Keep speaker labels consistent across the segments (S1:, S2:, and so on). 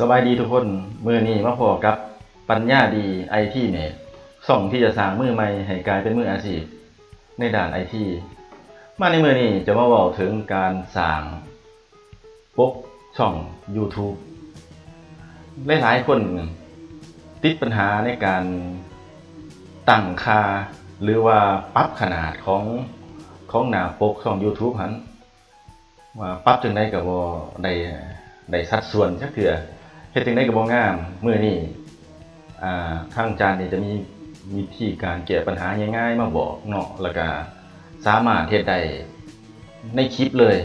S1: สบายดีทุกคนมือนี้มาพอกับปัญญาดีไอทีเน็ตส่องที่จะสร้างมือใหม่ให้กลายเป็นมืออาชีพในด่านไอทีมาในมือนี้จะมาบอกถึงการสร้างปกช่อง YouTube หลายๆคนติดปัญหาในการตั้งค่าหรือว่าปรับขนาดของของหน้าปกช่อง YouTube หันว่าปรับจังไดก็บ่ได้ได้สัดส่วนจักเทื่อ เฮ็ดจังไดก็บ่งามมื้อนี้อ่าทางอาจารย์นี่จะมีวิธีการแก้ปัญหาง่ายๆมาบอกเนาะแล้วก็สามารถเฮ็ดได้ในคลิปเลย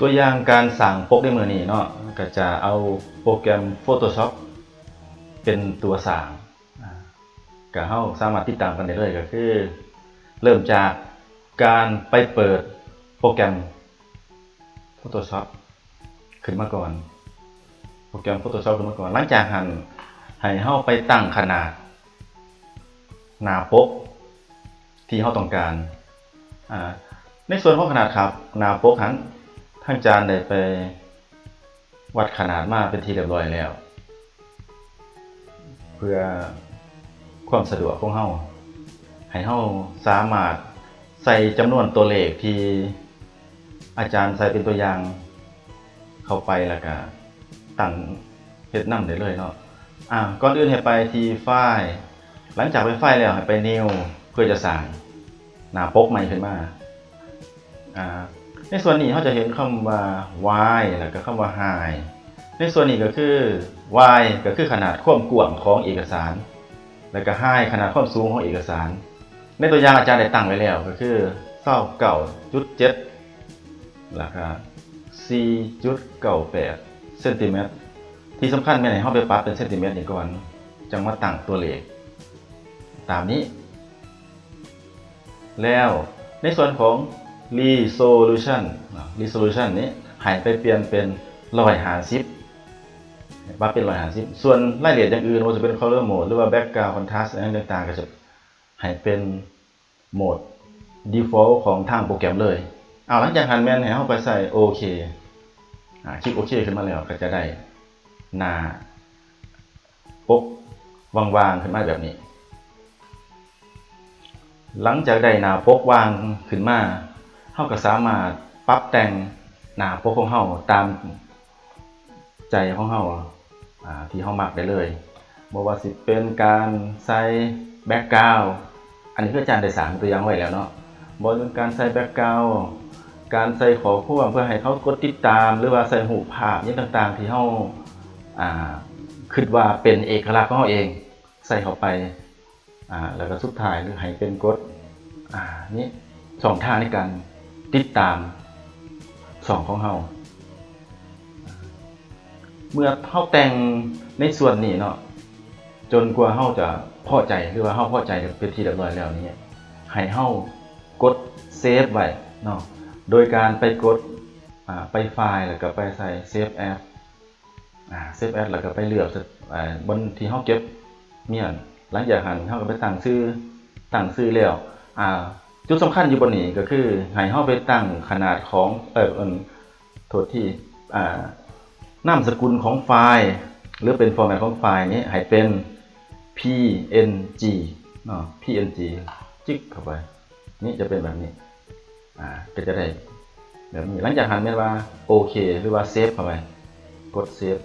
S1: ตัวอย่างการสั่งปกในมื้อนี้เนาะก็จะเอาโปรแกรม Photoshop เป็นตัวสร้างก็เฮาสามารถติดตามกันได้เลยก็คือ เริ่มจากการไปเปิดโปรแกรม Photoshop ขึ้นมาก่อน โปรแกรม Photoshop ขึ้นมาก่อนหลังจากหันให้เฮาไปตั้งขนาด หน้าปกที่เฮาต้องการอ่าในส่วนของขนาดครับหน้าปกหันทางอาจารย์ได้ไปวัดขนาดมาเป็นที่เรียบร้อยแล้ว เพื่อความสะดวกของเฮาให้เฮาสามารถใส่จำนวนตัวเลขที่อาจารย์ใส่เป็นตัวอย่างเข้าไปแล้วก็ ตั้งเฮ็ดนำได้เลยเนาะอ่าก่อนอื่นให้ไปที่ไฟล์ หลังจากไปไฟล์แล้วให้ไป new เพื่อจะสร้างหน้าปกใหม่ขึ้นมาอ่าในส่วนนี้เขาจะเห็นคำว่า y แล้วก็คำว่า high ในส่วนนี้ก็คือ y ก็คือขนาดความกว้างของเอกสาร แล้วก็ high ขนาดความสูงของเอกสาร ในตัวอย่างอาจารย์ได้ตั้งไว้แล้วก็คือเศร้าเก่าจุดเจ็ดราคา4.98เก่าแปด ซนติเมตร ที่สำคัญแม่ไหนเขาไปปรั๊บเป็นเซนติเมตรนี่ก่อน จังมาตั้งตัวเลข ตามนี้ แล้วในส่วนของ resolution resolution นี้หายไปเปลี่ยนเป็น150ปรับเป็น150ส่วนรายละเอียดอย่างอื่นว่าจะเป็น color mode หรือว่า background contrast อะไรต่างๆ ก็จะให้เป็นโหมด default ของทางโปรแกรมเลย เอาหลังจากหันแมนให้เข้าไปใส่โอเค คลิกโอเคขึ้นมาแล้วก็จะได้หน้าปกวางๆขึ้นมาแบบนี้ หลังจากได้หน้าปกวางขึ้นมาเฮาก็สามารถปรับแต่งหน้าปกของเฮาตามใจของเฮาอ่าที่เฮามักได้เลยบ่ว่าสิเป็นการใส่แบ็กกราวด์อันนี้คืออาจารย์ได้สางตัวอย่างไว้แล้วเนาะบ่ว่าเป็นการใส่แบ็กกราวด์ การใส่ขอความเพื่อให้เขากดติดตาม หรือว่าใส่หูภาพอย่ต่างๆ ที่เฮาอ่าคิดว่าเป็นเอกลักษณ์ของเฮาเองใส่เข้าไปอ่าแล้วก็สุดท้ายคือให้เป็นกฎอ่านี่สองท่าในการติดตามสองของเฮาเมื่อเฮาแต่งในส่วนนี้เนาะจนกว่าเฮาจะพอใจหรือว่าเฮาพอใจเป็นที่เรียบร้อยแล้วนี่ให้เฮากดเซฟไว้เนาะ โดยการไปกดไปไฟล์แล้วก็ไปใส่เซฟแอปเซฟแอปแล้วก็ไปเลือกบนที่เฮาเก็บเมียนหลังจากหันเขาก็ไปตั้งชื่อตั้งชื่อแล้วจุดสำคัญอยู่บนนี้ก็คือให้เขาไปตั้งขนาดของเออเอิ่นโทษที่นามสกุลของไฟล์ หรือเป็นฟอร์แมตของไฟล์นี้ให้เป็น png เนาะ png จิ๊กเข้าไป นี่จะเป็นแบบนี้ อ่าก็จะได้แบบนี้หลังจากหันเมนว่าโอเค หรือว่าเซฟเข้าไปกดเซฟ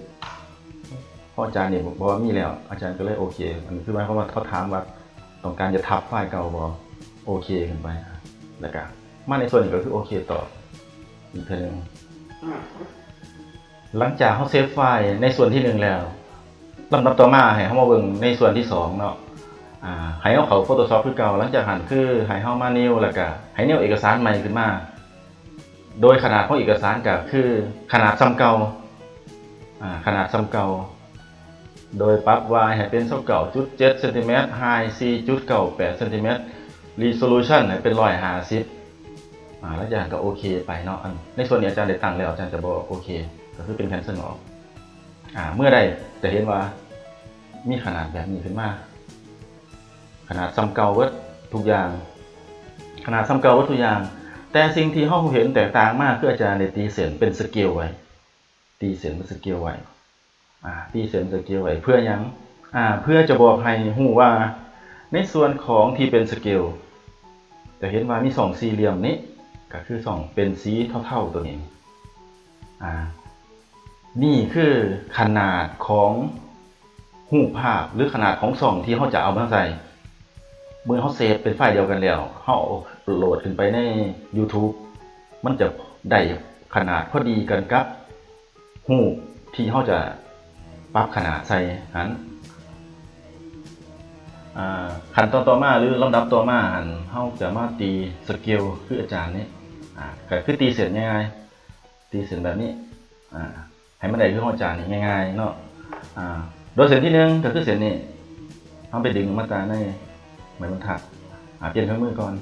S1: พราะอาจารย์เนี่ยบอกว่ามีแล้ว อาจารย์ก็เลยโอเค อันนี้คือหมายความว่าเขาถามว่าต้องการจะทับไฟล์เก่าบอโอเคขึ้นไปอะแล้วก็มาในส่วนนี้ก็คือโอเคต่ออีกทีหนึงหลังจากเขาเซฟไฟล์ในส่วนที่หนึ่งแล้วลำดับต่อมาให้เขามาเบิ่งในส่วนที่สองเนาะ อ่าให้เขาเขา Photoshop คือเก่าหลังจากหันคือให้เขามานิวแล้วก็ให้นิวเอกสารใหม่ขึ้นมา โดยขนาดของเอกสารก็คือขนาดซ้ำเก่าขนาดซ้ำเก่า โดยปรับ y ให้เป็น29.7เก่าชุดเจ็ดเซนติเมตร high 4.98เก่าแปดเซนติเมตร resolution ให้เป็น150อ่าแล้วอย่างก็โอเคไปเนาะอันในส่วนนี้อาจารย์ได้ตั้งแล้วอาจารย์จะบอกโอเคก็คือเป็น cancel ออกเมื่อใดจะเห็นว่ามีขนาดแบบนี้ขึ้นมา ขนาดซ้ำเก่าเวิร์ดทุกอย่าง ขนาดซ้ำเก่าเวิร์ดทุกอย่าง แต่สิ่งที่ห้องเห็นแตกต่างมากคืออาจารย์ได้ตีเส้นเป็นสเกลไว้ ตีเส้นเป็นสเกลไว้ตีเส้นสเกลไว้เพื่อยังอ่าเพื่อจะบอกให้ฮู้ว่า ในส่วนของที่เป็นสเกลจะเห็นว่ามีสองสี่เหลี่ยมนี้ก็คือสองเป็นสีเท่าๆตัวนี้อ่านี่คือขนาดของหูภาพหรือขนาดของส่องที่เขาจะเอามาใส่ เมื่อเขาเซฟเป็นไฟล์เดียวกันแล้วเขาโหลดขึ้นไปใน YouTube มันจะได้ขนาดพอดีกันกับหูที่เขาจะปรับขนาดใส่หันขั้นตอนต่อมาหรือลำดับต่อมาหันเขาจะมาตีสเกลคืออาจารย์นี่อ่าก็คือตีเส้นง่ายๆตีเส้นแบบนี้ให้มันได้คือของอาจารย์นี่ง่ายๆเนาะโดยเส้นที่หนึ่งก็คือเส้นนี้เขาไปดึงมาตราใน ไม้บรรทัดอ่าเปลี่ยนเครื่องมือก่อน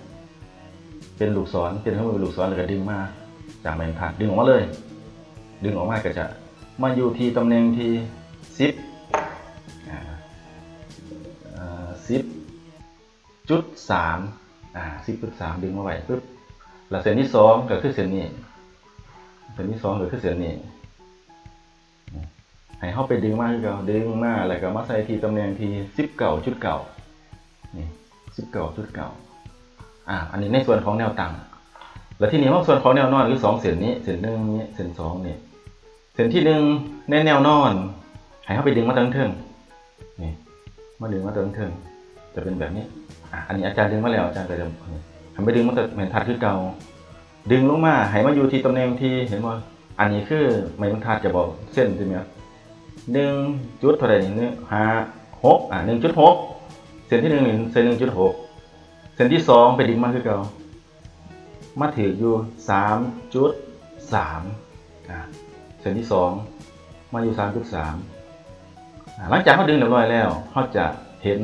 S1: เป็นลูกศรเปลี่ยนเครื่องมือเป็นลูกศรแล้วก็ดึงมาจากไม้บรรทัดดึงออกมาเลย ดึงออกมาก็จะมาอยู่ที่ตำแหน่งที่สิบสิบจุดสามอ่าสิบจุดสามดึงมาไว้ปุ๊บแล้วเส้นที่สองก็คือเส้นนี้เส้นที่สองก็คือเส้นนี้ให้เข้าไปดึงมาคือเก่าดึงมาแล้วก็มาใส่ที่ตำแหน่งที่สิบเก่าจุดเก่านี่ สิบเก่าจุดเก่าอ่า อันนี้ในส่วนของแนวตั้งแล้วที่นี้ว่าส่วนของแนวนอนคือสองเส้นนี้เส้นหนึ่งนี้เส้นสองนี่เส้นที่หนึ่งในแนวนอนให้เข้าไปดึงมาตั้งเทิงนี่มาดึงมาตั้งเทิงจะเป็นแบบนี้อะอันนี้อาจารย์ดึงมาแล้วอาจารย์ก็จะทำไปดึงมาแต่เหมือนทัดคือเก่าดึงลงมาให้มาอยู่ที่ตำแหน่งที่เห็นว่าอันนี้คือไม่บรรทัดจะบอกเส้นใช่ไหมครับหนึ่งจุดเท่าไหร่นี่ห้าหกอ่าหนึ่งจุดหก เส้นที่หนึ่งเส้นหนึ่งจุดหกเส้นที่สองไปดึงมาคือเก่ามาถืออยู่สามจุดสามเส้นที่สองมาอยู่สามจุดสามหลังจากเขาดึงเรียบร้อยแล้วเขาจะเห็น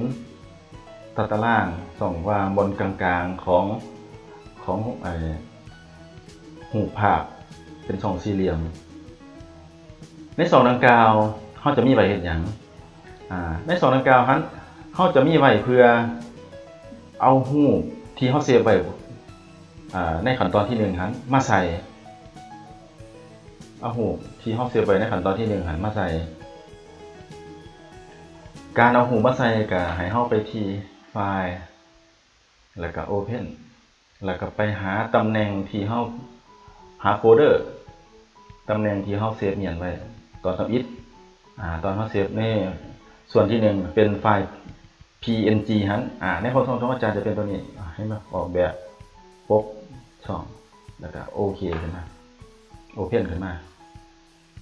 S1: ตัดตารางส่องว่าบนกลางๆของของไอหูภาพเป็นสองสี่เหลี่ยม ในสองดังกล่าวเขาจะมีใบเห็นอย่างในสองดังกล่าวฮัน เขาจะมีไว้เพื่อเอาหูที่เขาเสียบไว้อ่าในขั้นตอนที่หนึ่งหันมาใส่เอาหูที่เขาเสียบไว้ในขั้นตอนที่หนึ่งหันมาใส่ การเอาหูมาใส่ก็ให้เข้าไปที่ไฟล์ แล้วก็ Open แล้วก็ไปหาตำแหน่งที่เขาหาโฟลเดอร์ตำแหน่งที่เขาเซฟเมียนไว้ตอนทำอิฐอ่าตอนเขาเซฟในส่วนที่หนึ่งเป็นไฟล์ PNG ฮันอ่าในความของอาจารย์จะเป็นตัวนี้ให้มาออกแบบปกช่องแล้วก็โอเคขึ้นมาโอเพนขึ้นมา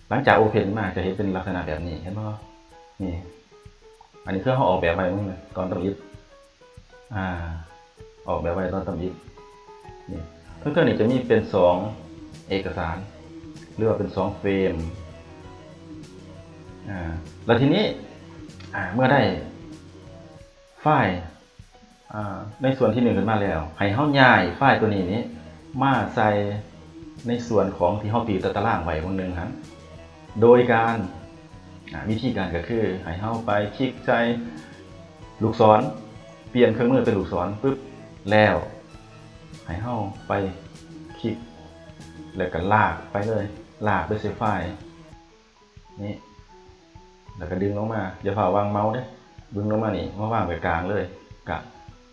S1: หลังจากโอเพนมาจะเห็นเป็นลักษณะแบบนี้เห็นไหมนี่ อันนี้เคือเขาออกแบบไว้มั้งเลยตอนตำอิดอ่า ออกแบบไว้ตอนตำอิดนี่เพื่อนๆนี่จะมีเป็นสองเอกสารหรือว่าเป็นสองเฟรมอ่าแล้วทีนี้อ่าเมื่อได้ ไฟล์อ่าในส่วนที่หนึ่งขึ้นมาแล้ว ให้เฮาย้ายไฟล์ตัวนี้นี้มาใส่ในส่วนของที่เฮาตีตารางไว้บางหนึงครับโดยการวิธีการก็คือให้เฮาไปคลิกใจลูกศร เปลี่ยนเครื่องมือเป็นลูกศรปุ๊บแล้วให้เฮาไปคลิก แล้วก็ลากไปเลย ลากไปใส่ไฟล์นี่แล้วก็ดึงลงมาอย่าฝ่าวางเมาส์เด้ ดึงลงมานี่มาว่างไปกลางเลยกะ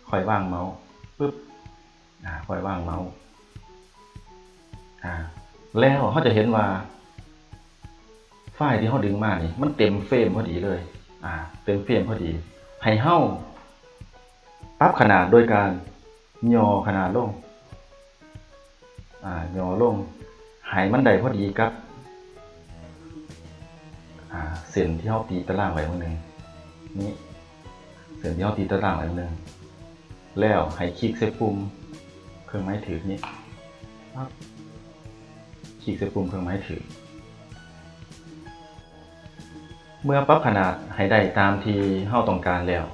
S1: ค่อยว่างเมาส์ปึ๊บอ่าค่อยว่างเมาส์อ่าแล้วเขาจะเห็นว่าไฟล์ที่เขาดึงมานี่ มันเต็มเฟรมพอดีเลย อ่า เต็มเฟรมพอดีให้เฮาปรับขนาดโดยการย่อขนาดลง อ่าย่อลงให้มันได้พอดีกับ อ่า เส้นที่เขาตีตารางไว้มื้อหนึงนี้ เส้นที่เราตีตารางไว้หนึ่งแล้วให้คลิกใส่ปุ่มเครื่องไม้ถือนี้ปั๊บคลิกใส่ปุ่มเครื่องไม้ถือ เมื่อปรับขนาดให้ได้ตามที่เราต้องการแล้ว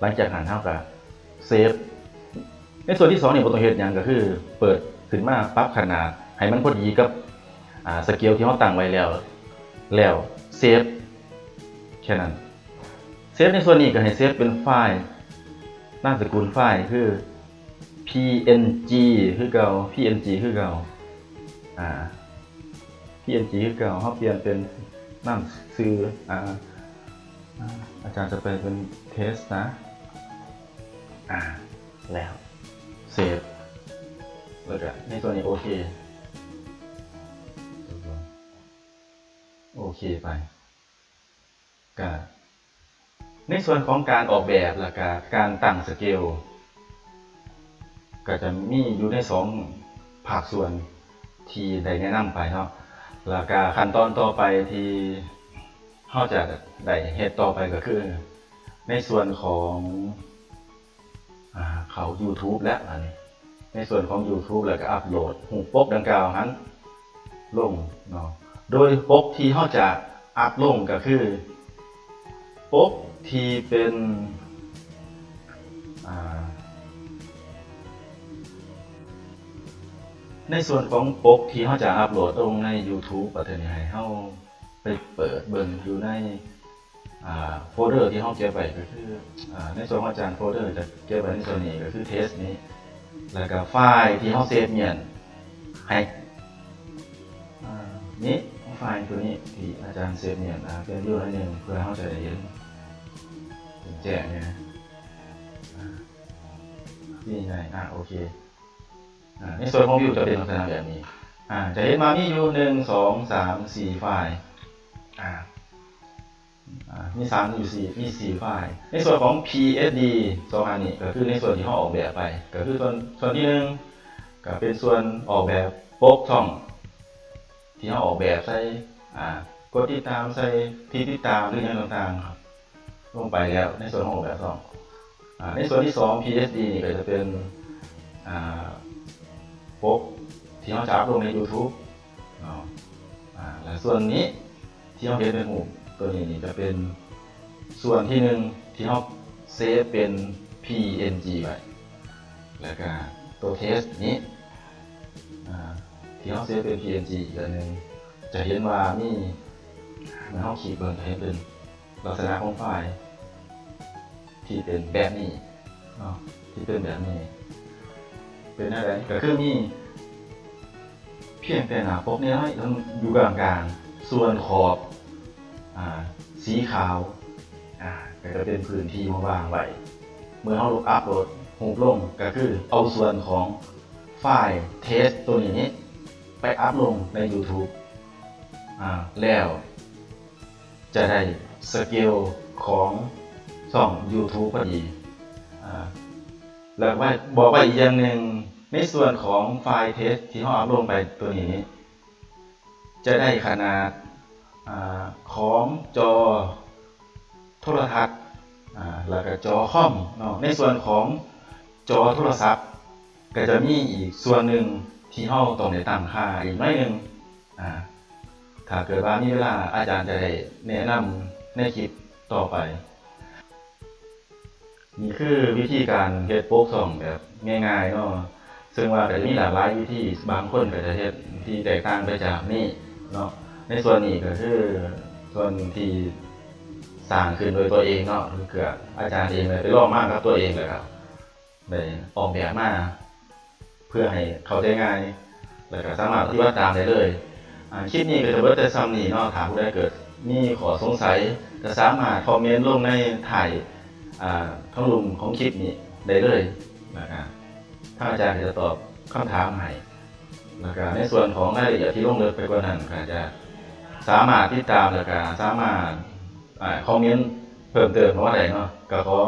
S1: หลังจากหันเท่ากับเซฟในส่วนที่สองเนี่ยบทต้องเฮ็ดหยังก็คือ เปิดขึ้นมาปรับขนาดให้มันพอดีกับสเกลที่เราตั้งไว้แล้ว แล้วเซฟแค่นั้น เซฟในส่วนนี้ก็ให้เซฟเป็นไฟล์นามสกุลไฟล์คือ png คือเก่า png คือเก่าอ่า PNG คือเก่าเขาเปลี่ยนเป็นน้ำซื้ออ่าอาจารย์จะไปเป็นเทสนะอ่าแล้วเซฟแล้วก็ในตัวนี้โอเคโอเคไปก็ ในส่วนของการออกแบบและกการตั้งสเกล ก็จะมีอยู่ในสองภาคส่วนที่ได้แนะนำไปเนาะแล้วก็ขั้นตอนต่อไปที่เราจะได้เฮ็ดต่อไปก็คือ ในส่วนของอเขา YouTube และอันนี้ในส่วนของ YouTube แล้วก็อัปโหลดหูปกดังกล่าวนั้นลงเนาะโดยปกที่เขาจะอัพลงก็คือ ปกที่เป็นในส่วนของปกที่เขาจะอัพโหลดลงใน YouTube ประเทศนี้ให้เขาไปเปิดเบิ่งอยู่ในโฟลเดอร์ที่เขาเก็บไว้ก็คืออในส่วนของอาจารย์โฟลเดอร์จะเก็บไว้ในส่วนนี้ก็คือเทสนี้ แล้วก็ไฟล์ที่เขาเซฟเนี่ยให้นี่ไฟล์ตัวนี้ที่อาจารย์เซฟเนี่ยนะเป็นยูนิตหนึ่งเพื่อเขาจะได้เห็น เป็นแจ้งเนี่ยนะอ่านี่ไงอ่าโอเคอ่าในส่วนของวิวจะเป็นลักษณะแบบนี้อ่าจะเห็นมามีอยู่หนึ่งสองสามสี่ไฟล์อ่าอ่ามีสามอยู่สี่มีสี่ไฟล์ ในส่วนของ PSD สองอันนี้ก็คือในส่วนที่เขาออกแบบไป ก็คือส่วนส่วนที่หนึ่งก็เป็นส่วนออกแบบโป๊กช่อง ที่เขาออกแบบใส่อ่ากดติดตามใส่ที่ติดตามหรืออย่างต่างๆครับ ลงไปแล้วในส่วนของแบบสองในส่วนที่สอง PSD นี่ก็จะเป็นอ่าโป๊กที่เขาจะอัพลงใน YouTube เนาะและส่วนนี้ที่เขาเห็นเป็นหมู่ตัวนี้นี่จะเป็นส่วนที่หนึ่งที่เขาเซฟเป็น PNG ไว้แล้วก็ตัวเทสนี้ที่เขาเซฟเป็น PNG อีกอันหนึ่งจะเห็นว่ามีเมื่อเขาขีดเบิ่งจะเห็นเป็น ลักษณะของไฟล์ที่เป็นแบบนี้ที่เป็นแบบนี้ เป็นอะไรก็คือมีเพียงแต่หนาปกนี้ต้องอยู่กลางกลางๆส่วนขอบอสีขาวก็จะเป็นพื้นที่ว่างๆไว้เมื่อเขาลงอัพโหลดหูปลงก็คือเอาส่วนของไฟล์เทสตัวนี้ ไปอัพลงใน YouTube แล้วจะได้ สเกลของช่อง YouTube พอดีแล้วว่าบอกว่าอีกอย่างหนึ่งในส่วนของไฟล์เทสที่เขาอัพลงไปตัวนี้ จะได้ขนาดอของจอโทรทัศน์แล้วก็จอคอมเนาะในส่วนของจอโทรศัพท์ก็จะมีอีกส่วนหนึ่งที่เฮาต้องได้ตั้งค่าอีกหน่อยหนึ่งถ้าเกิดว่ามีเวลาอาจารย์จะได้แนะนำ ในคลิปต่อไป นี่คือวิธีการเฮ็ดโป๊กส่องแบบง่ายๆเนาะซึ่งว่าก็จะมีหลากหลายวิธีบางคนก็จะเฮ็ดที่แตกต่างไปจากนี่เนาะในส่วนนี้ก็คือส่วนที่สร้างขึ้นโดยตัวเองเนาะคือเกิดอาจารย์เองเลยไปลองมากครับตัวเองเลยครับได้ออกแบบมาเพื่อให้เข้าใจง่ายแล้วก็สามารถปฏิบัติตามได้เลยคลิปนี้ก็จะเบิดแต่ซ้ำนี้เนาะถามผู้ใดเกิด มีขอสงสัยจะสามารถคอมเมนต์ลงในถ่ายอ่าข้างลุมของคลิปนี้ได้เลยนะครับถ้าอาจารย์จะตอบคำถามให้แล้วก็ในส่วนของรายละเอียดที่ลงเลึกไปกว่านั้นก็จะสามารถติดตามแล้วก็สามารถอคอมเมนต์เพิ่มเติมเพราะว่าอะไรเนาะก็ขอ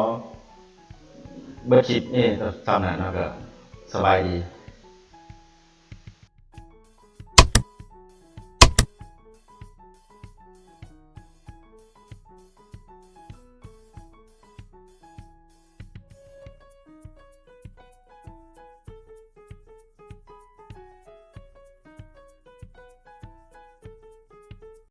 S1: เบิดคลิปนี่ซ้ำนั้นเนาะก็สบายดี